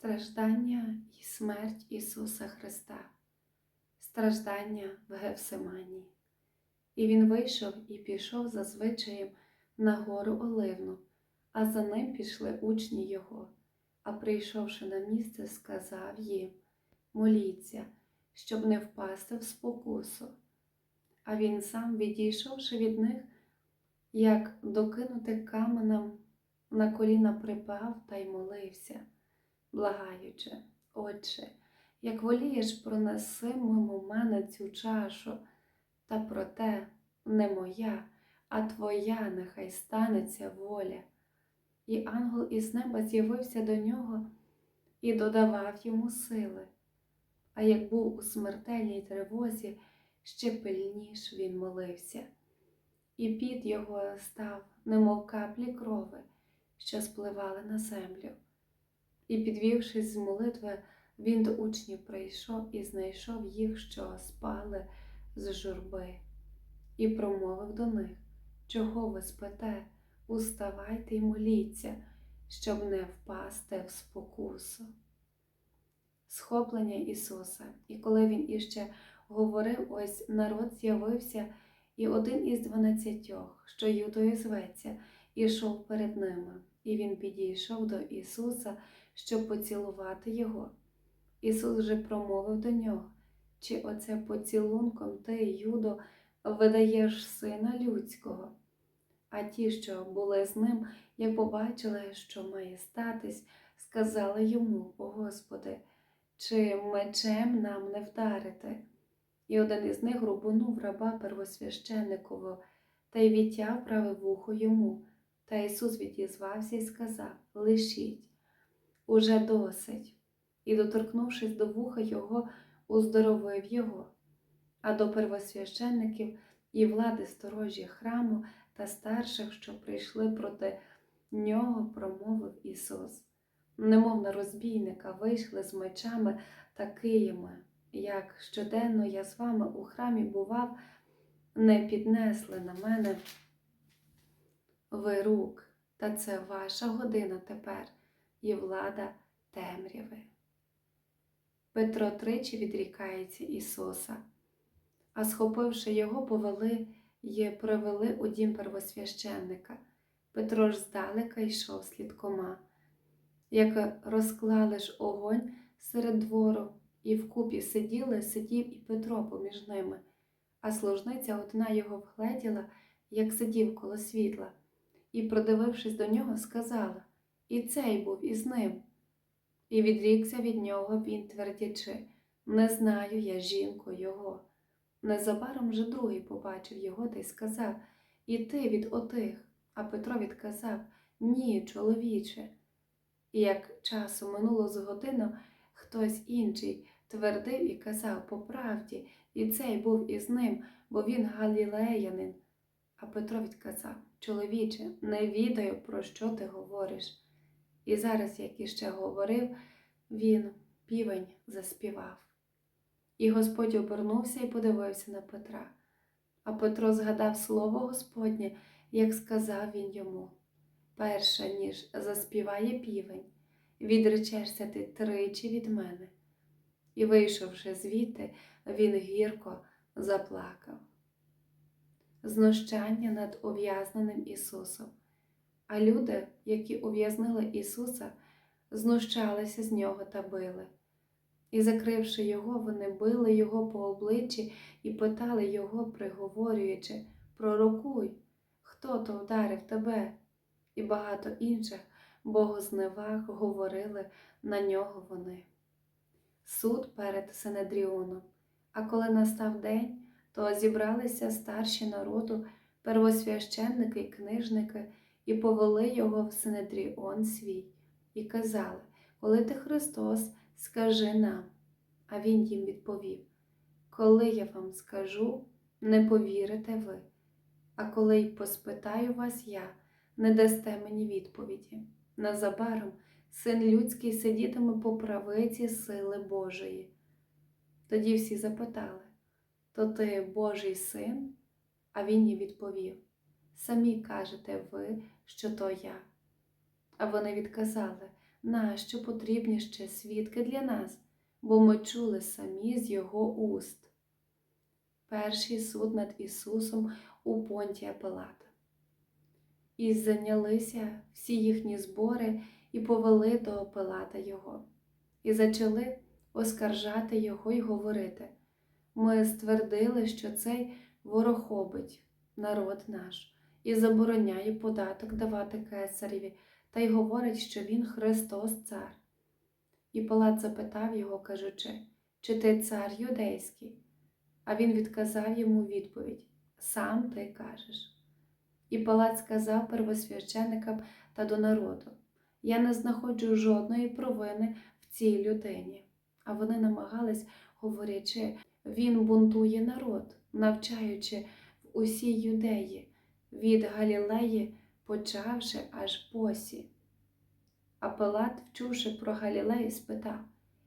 Страждання і смерть Ісуса Христа, страждання в Гевсиманії. І Він вийшов і пішов за звичаєм на гору Оливну, а за ним пішли учні Його. А прийшовши на місце, сказав їм: Моліться, щоб не впасти в спокусу. А він сам, відійшовши від них, як докинути каменем, на коліна припав та й молився благаючи, Отче, як волієш, пронеси мимо мене цю чашу, та проте не моя, а твоя нехай станеться воля. І ангел із неба з'явився до нього і додавав йому сили. А як був у смертельній тривозі, ще пильніш він молився, і під його став, немов каплі крови, що спливали на землю. І, підвівшись з молитви, він до учнів прийшов і знайшов їх, що спали з журби, і промовив до них, чого ви спите, уставайте й моліться, щоб не впасти в спокусу. Схоплення Ісуса, і коли Він іще говорив, ось народ з'явився, і один із дванадцятьох, що Юдою зветься, ішов перед ними, і він підійшов до Ісуса щоб поцілувати його. Ісус же промовив до нього, чи оце поцілунком ти, Юдо, видаєш сина людського. А ті, що були з ним, як побачили, що має статись, сказали йому, о Господи, чи мечем нам не вдарити? І один із них рубанув раба первосвященникового та й відтяв праве вухо йому. Та Ісус відізвався і сказав Лишіть уже досить, і, доторкнувшись до вуха його, уздоровив його, а до первосвященників і влади сторожі храму та старших, що прийшли проти нього, промовив Ісус. Немов на розбійника вийшли з мечами та киями, як щоденно я з вами у храмі бував, не піднесли на мене ви рук, та це ваша година тепер і влада темряви. Петро тричі відрікається Ісуса, а схопивши його, повели й привели у дім первосвященника. Петро ж здалека йшов слідкома. Як розклали ж огонь серед двору, і вкупі сиділи, сидів і Петро поміж ними, а служниця одна його вгледіла, як сидів коло світла, і, продивившись до нього, сказала і цей був із ним. І відрікся від нього він, твердячи, не знаю я жінку його. Незабаром же другий побачив його та й сказав І ти від отих. А Петро відказав Ні, чоловіче. І як часу минуло з годину, хтось інший твердив і казав по правді, і цей був із ним, бо він галілеянин. А Петро відказав Чоловіче, не відаю, про що ти говориш. І зараз, як іще говорив, він півень заспівав. І Господь обернувся і подивився на Петра. А Петро згадав слово Господнє, як сказав він йому перше, ніж заспіває півень, відречешся ти тричі від мене. І, вийшовши звідти, він гірко заплакав. Знущання над ув'язненим Ісусом. А люди, які ув'язнили Ісуса, знущалися з нього та били. І, закривши його, вони били його по обличчі і питали його, приговорюючи Пророкуй, хто то вдарив тебе? І багато інших богозневаг говорили на нього вони. Суд перед Синедріоном. А коли настав день, то зібралися старші народу, первосвященники й книжники і повели його в Синедріон свій, і казали, коли ти Христос, скажи нам. А він їм відповів: Коли я вам скажу, не повірите ви, а коли й поспитаю вас я, не дасте мені відповіді. Незабаром син людський сидітиме по правиці сили Божої. Тоді всі запитали то ти Божий син? А він їм відповів Самі кажете ви, що то я. А вони відказали нащо потрібні ще свідки для нас, бо ми чули самі з Його уст. Перший суд над Ісусом у Понтія Пилата. І зайнялися всі їхні збори і повели до Пилата Його, і зачали оскаржати Його й говорити. Ми ствердили, що цей ворохобить народ наш і забороняє податок давати кесареві, та й говорить, що він Христос цар. І Пилат запитав його, кажучи, чи ти цар юдейський? А він відказав йому відповідь Сам ти кажеш. І Пилат сказав первосвященикам та до народу: Я не знаходжу жодної провини в цій людині. А вони намагались, говорячи, він бунтує народ, навчаючи в усій юдеї, від Галілеї, почавши аж посі. А Пилат, вчувши про Галілею, спитав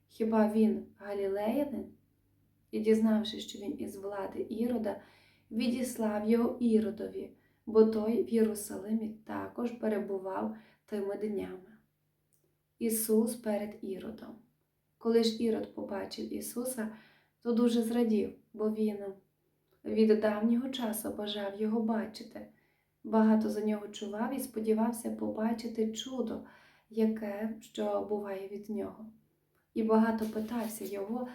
Хіба він галілеянин? І, дізнавшись, що він із влади Ірода, відіслав його Іродові, бо той в Єрусалимі також перебував тими днями. Ісус перед Іродом. Коли ж Ірод побачив Ісуса, то дуже зрадів, бо він від давнього часу бажав його бачити. Багато за нього чував і сподівався побачити чудо, яке що буває від нього. І багато питався його,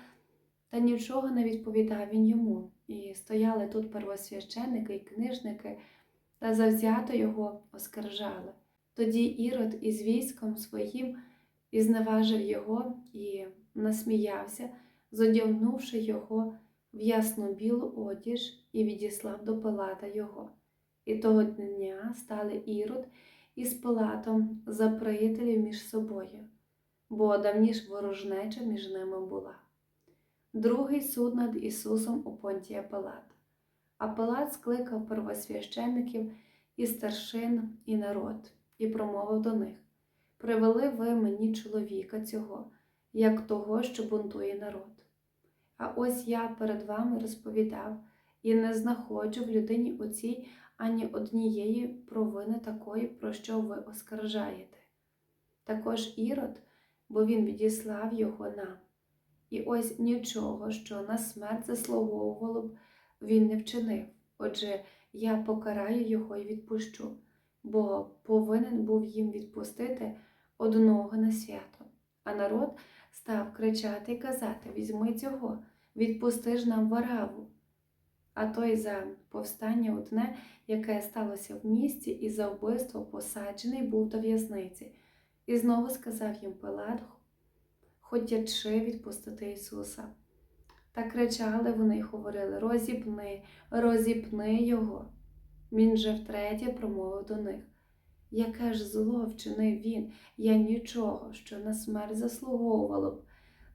та нічого не відповідав він йому. І стояли тут первосвященники і книжники, та завзято його оскаржали. Тоді Ірод із військом своїм зневажив його і насміявся, зодягнувши його в ясну білу одіж і відіслав до Пилата його. І того дня стали Ірод із Пилатом за приятелів між собою, бо давніш ворожнеча між ними була. Другий суд над Ісусом у Понтія Пилата. А Пилат скликав первосвящеників і старшин, і народ, і промовив до них Привели ви мені чоловіка цього, як того, що бунтує народ. А ось я перед вами розповідав і не знаходжу в людині оцій ані однієї провини такої, про що ви оскаржаєте. Також Ірод, бо він відіслав його нам. І ось нічого, що на смерть заслуговувало б, він не вчинив. Отже, я покараю його і відпущу, бо повинен був їм відпустити одного на свято. А народ став кричати і казати: Візьми цього, відпусти ж нам вараву. А той за повстання одне, яке сталося в місті, і за вбивство посаджений був до в'язниці, і знову сказав їм Пилат, хотячи відпустити Ісуса. Та кричали вони й говорили Розіпни, розіпни його. Він же втретє промовив до них. Яке ж зло вчинив він, я нічого, що на смерть заслуговувало б,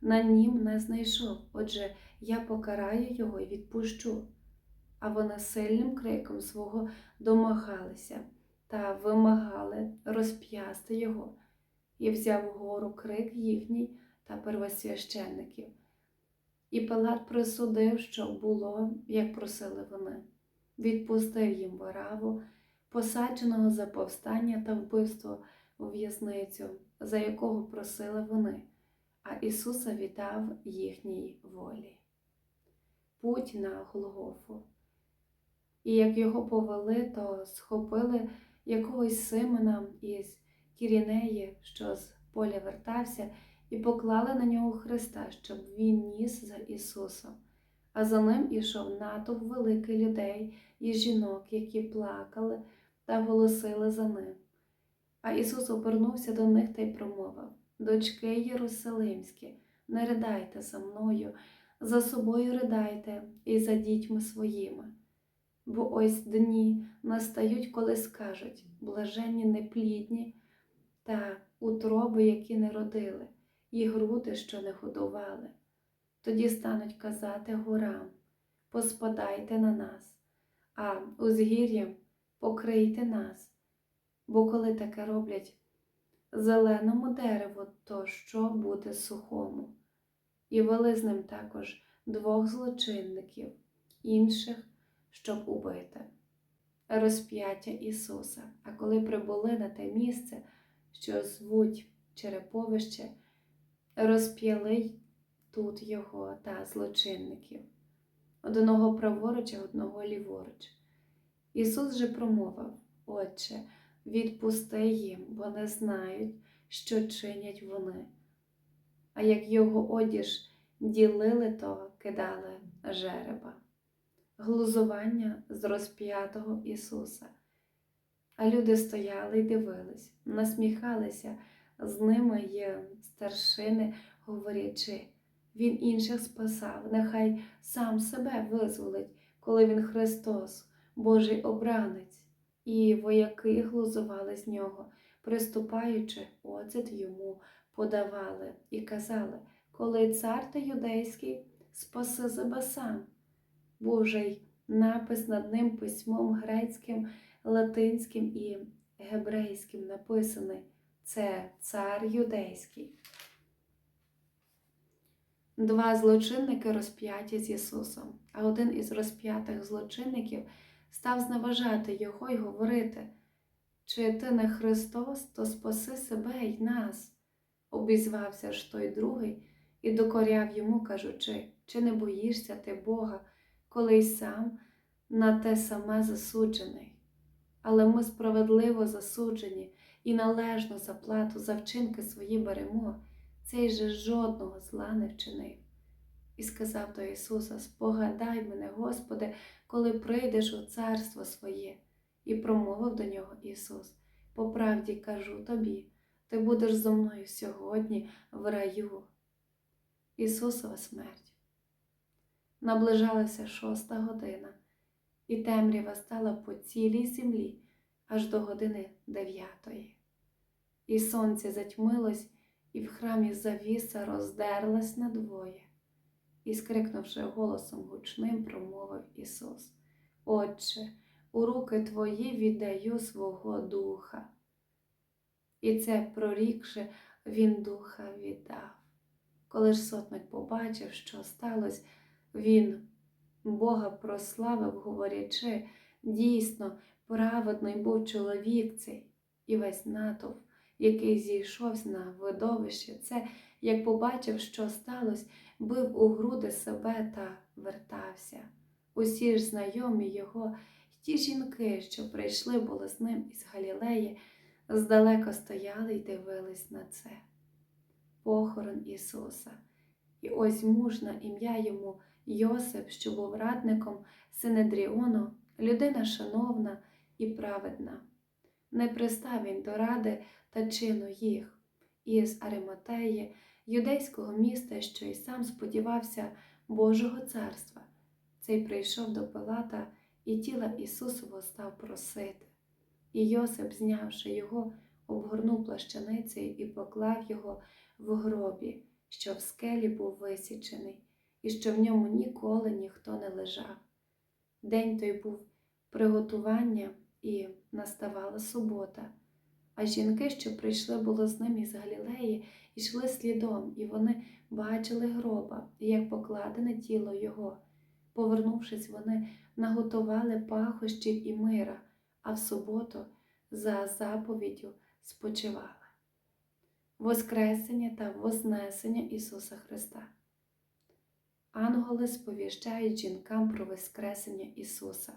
на нім не знайшов, отже, я покараю його і відпущу. А вони сильним криком свого домагалися та вимагали розп'ясти його, і взяв гору крик їхній та первосвященників. І Пилат присудив, що було, як просили вони, відпустив їм Вараву, посадженого за повстання та вбивство у в'язницю, за якого просили вони, а Ісуса віддав їхній волі. Путь на Голгофу. І як його повели, то схопили якогось Симона із Кірінеї, що з поля вертався, і поклали на нього Христа, щоб він ніс за Ісусом. А за ним ішов натовп великий людей і жінок, які плакали та голосили за ним. А Ісус обернувся до них та й промовив Дочки Єрусалимські, не ридайте за мною, за собою ридайте і за дітьми своїми. Бо ось дні настають, коли скажуть блаженні неплідні та утроби, які не родили, і груди, що не годували. Тоді стануть казати горам поспадайте на нас, а узгір'ям покрийте нас. Бо коли таке роблять зеленому дереву, то що буде сухому? І вели з ним також двох злочинників, інших, щоб убити. Розп'яття Ісуса. А коли прибули на те місце, що звуть череповище, розп'яли тут його та злочинників, одного праворуч, а одного ліворуч. Ісус же промовив, Отче, відпусти їм, бо не знають, що чинять вони. А як його одіж ділили, то кидали жереба. Глузування з розп'ятого Ісуса. А люди стояли й дивились, насміхалися з ними й старшини, говорячи, Він інших спасав, нехай сам себе визволить, коли він Христос, Божий обранець. І вояки глузували з нього, приступаючи, оцет йому подавали і казали, коли цар та юдейський спаси себе сам. Божий напис над ним письмом грецьким, латинським і гебрейським написаний це цар юдейський. Два злочинники розп'яті з Ісусом, а один із розп'ятих злочинників став зневажати Його й говорити, чи ти не Христос, то спаси себе й нас. Обізвався ж той другий і докоряв йому, кажучи, чи не боїшся ти Бога, коли й сам на те саме засуджений. Але ми справедливо засуджені і належну заплату за вчинки свої беремо, цей же жодного зла не вчинив. І сказав до Ісуса: Спогадай мене, Господи, коли прийдеш у царство своє, і промовив до нього Ісус: По правді кажу тобі, ти будеш зо мною сьогодні в раю. Ісусова смерть. Наближалася шоста година, і темрява стала по цілій землі аж до години дев'ятої. І сонце затьмилось, і в храмі завіса роздерлась надвоє. І, скрикнувши голосом гучним, промовив Ісус: Отче, у руки Твої віддаю свого духа. І це, прорікши, Він духа віддав. Коли ж сотник побачив, що сталося, він Бога прославив, говорячи, дійсно, праведний був чоловік цей, і весь натовп, який зійшов на видовище, це, як побачив, що сталося, бив у груди себе та вертався. Усі ж знайомі його, ті жінки, що прийшли були з ним із Галілеї, здалека стояли й дивились на це. Похорон Ісуса. І ось муж на ім'я йому Йосип, що був радником Синедріону, людина шановна і праведна. Не пристав він до ради та чину їх, із Ариматеї, юдейського міста, що й сам сподівався Божого царства. Цей прийшов до Пилата і тіла Ісусового став просити. І Йосип, знявши його, обгорнув плащаницею і поклав його в гробі, що в скелі був висічений, і що в ньому ніколи ніхто не лежав. День той був приготування і наставала субота. А жінки, що прийшли було з ним із Галілеї, йшли слідом, і вони бачили гроба, як покладене тіло його. Повернувшись, вони наготували пахощів і мира, а в суботу за заповіддю спочивали. Воскресення та Вознесення Ісуса Христа. Ангели сповіщають жінкам про Воскресення Ісуса,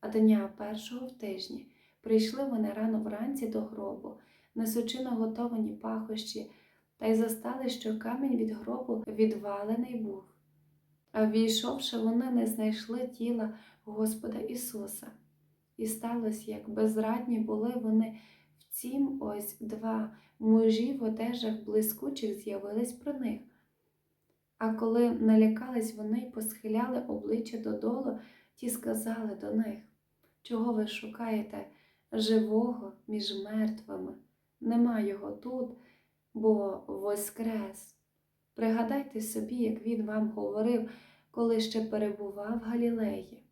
а дня першого в тижні прийшли вони рано вранці до гробу, несучи наготовані пахощі, та й застали, що камінь від гробу відвалений був. А ввійшовши, вони не знайшли тіла Господа Ісуса. І сталося, як безрадні були вони в цім ось два мужі в одежах блискучих з'явились про них. А коли налякались вони й посхиляли обличчя додолу, ті сказали до них, чого ви шукаєте живого між мертвими? Нема його тут, бо воскрес. Пригадайте собі, як він вам говорив, коли ще перебував в Галілеї.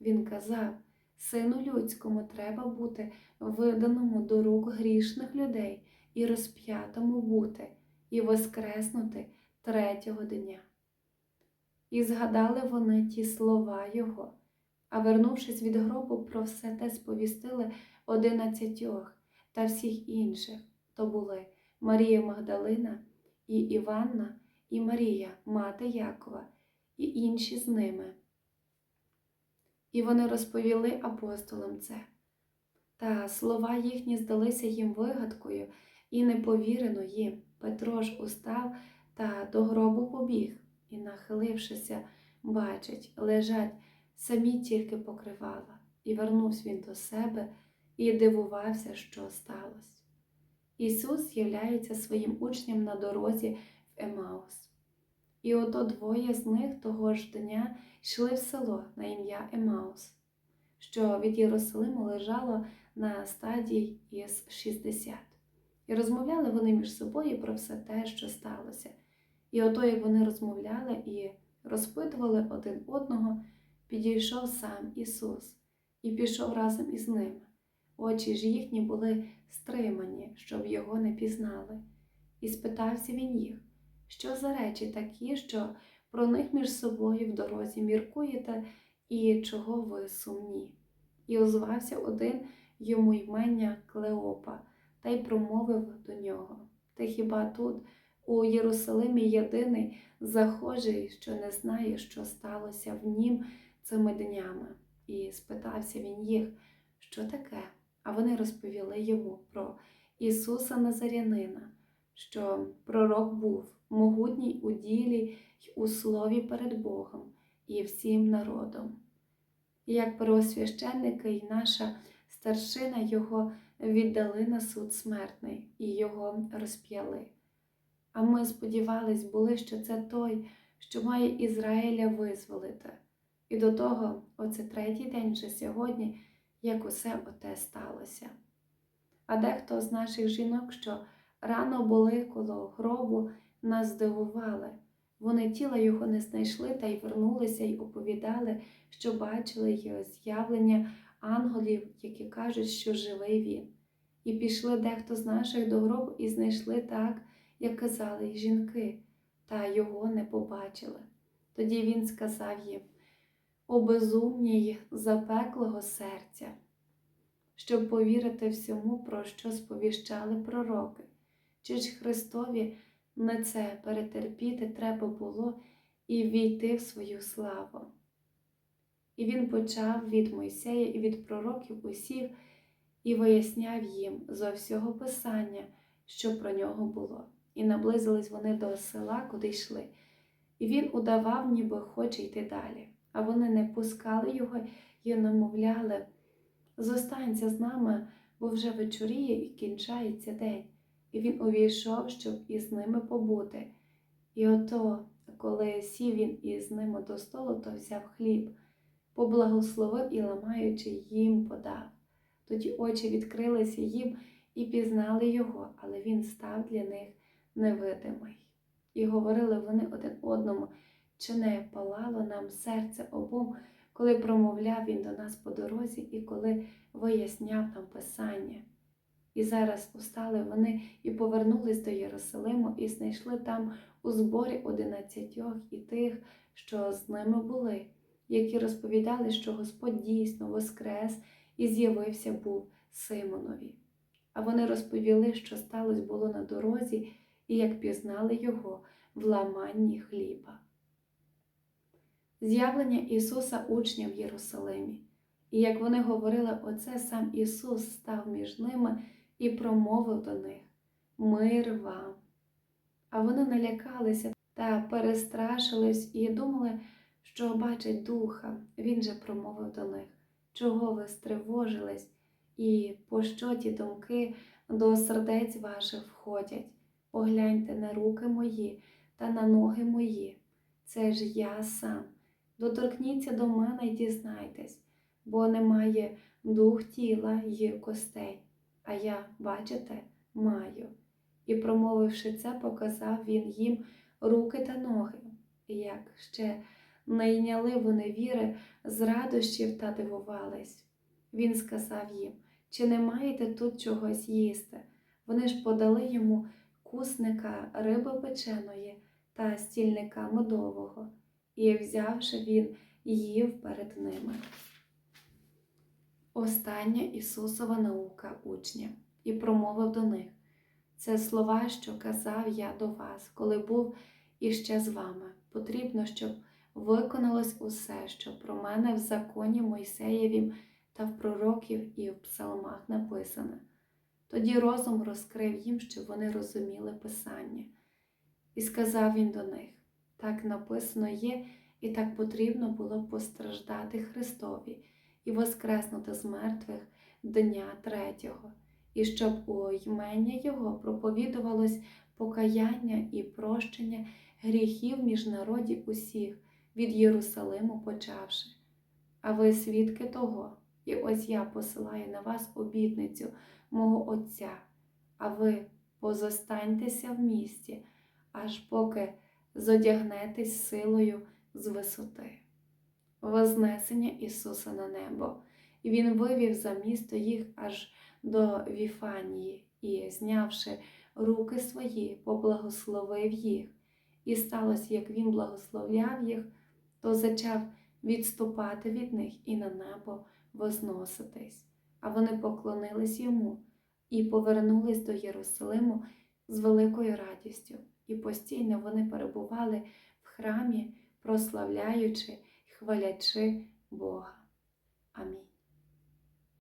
Він казав, Сину людському треба бути виданому до рук грішних людей і розп'ятому бути, і воскреснути третього дня. І згадали вони ті слова Його, а вернувшись від гробу, про все те сповістили одинадцятьох та всіх інших, то були Марія Магдалина і Іванна, і Марія, мати Якова, і інші з ними. І вони розповіли апостолам це. Та слова їхні здалися їм вигадкою і не повірено їм. Петро ж устав та до гробу побіг, і, нахилившися, бачить, лежать самі тільки покривала, і вернувся він до себе і дивувався, що сталося. Ісус з'являється своїм учням на дорозі в Емаус. І ото двоє з них того ж дня йшли в село на ім'я Емаус, що від Єрусалиму лежало на стадії із 60. І розмовляли вони між собою про все те, що сталося. І ото, як вони розмовляли і розпитували один одного, підійшов сам Ісус і пішов разом із ними. Очі ж їхні були стримані, щоб його не пізнали. І спитався він їх, що за речі такі, що про них між собою в дорозі міркуєте, і чого ви сумні? І озвався один йому ймення Клеопа, та й промовив до нього: Ти хіба тут, у Єрусалимі, єдиний захожий, що не знає, що сталося в нім цими днями? І спитався він їх, що таке? А вони розповіли йому про Ісуса Назарянина, що пророк був могутній у ділі й у слові перед Богом і всім народом. І як первосвященники і наша старшина його віддали на суд смертний і його розп'яли. А ми сподівались були, що це той, що має Ізраїля визволити. І до того, оце третій день вже сьогодні, як усе оте сталося. А дехто з наших жінок, що рано були коло гробу, нас здивували. Вони тіла його не знайшли та й вернулися й оповідали, що бачили його з'явлення ангелів, які кажуть, що живий він. І пішли дехто з наших до гробу і знайшли так, як казали й жінки, та його не побачили. Тоді він сказав їм о безумній запеклого серця, щоб повірити всьому, про що сповіщали пророки. Чи ж Христові не це перетерпіти треба було і війти в свою славу? І він почав від Мойсея і від пророків усіх і виясняв їм зо всього Писання, що про нього було. І наблизились вони до села, куди йшли. І він удавав, ніби хоче йти далі. А вони не пускали його і намовляли зостанься з нами, бо вже вечоріє і кінчається день. І він увійшов, щоб із ними побути. І ото, коли сів він із ними до столу, то взяв хліб, поблагословив і, ламаючи, їм подав. Тоді очі відкрилися їм і пізнали його, але він став для них невидимий. І говорили вони один одному, чи не палало нам серце обом, коли промовляв він до нас по дорозі і коли виясняв нам Писання. І зараз устали вони і повернулись до Єрусалиму, і знайшли там у зборі одинадцятьох і тих, що з ними були, які розповідали, що Господь дійсно воскрес і з'явився був Симонові. А вони розповіли, що сталося було на дорозі, і як пізнали його в ламанні хліба. З'явлення Ісуса учням в Єрусалимі. І як вони говорили оце, сам Ісус став між ними і промовив до них Мир вам. А вони налякалися та перестрашились і думали, що бачать духа. Він же промовив до них, чого ви стривожились, і по що ті думки до сердець ваших входять. Погляньте на руки мої та на ноги мої. Це ж я сам. Доторкніться до мене і дізнайтесь, бо немає дух тіла й костей, а я, бачите, маю. І, промовивши це, показав він їм руки та ноги, як ще не йняли вони віри з радощів та дивувались. Він сказав їм, чи не маєте тут чогось їсти? Вони ж подали йому кусника риби печеної та стільника медового, і, взявши він, їв перед ними. Остання Ісусова наука учня і промовив до них Це слова, що казав я до вас, коли був іще з вами. Потрібно, щоб виконалось усе, що про мене в законі Мойсеєвім та в пророків і в псалмах написане. Тоді розум розкрив їм, щоб вони розуміли Писання. І сказав він до них: так написано є, і так потрібно було постраждати Христові і воскреснути з мертвих дня третього, і щоб у ймення Його проповідувалось покаяння і прощення гріхів між народів усіх, від Єрусалиму почавши. А ви свідки того, і ось я посилаю на вас обітницю мого Отця, а ви позостаньтеся в місті, аж поки зодягнетесь силою з висоти. Вознесення Ісуса на небо, і Він вивів за місто їх аж до Віфанії і, знявши руки свої, поблагословив їх. І сталося, як він благословляв їх, то зачав відступати від них і на небо возноситись. А вони поклонились йому і повернулись до Єрусалиму з великою радістю, і постійно вони перебували в храмі, прославляючи хвалячи Бога. Амінь.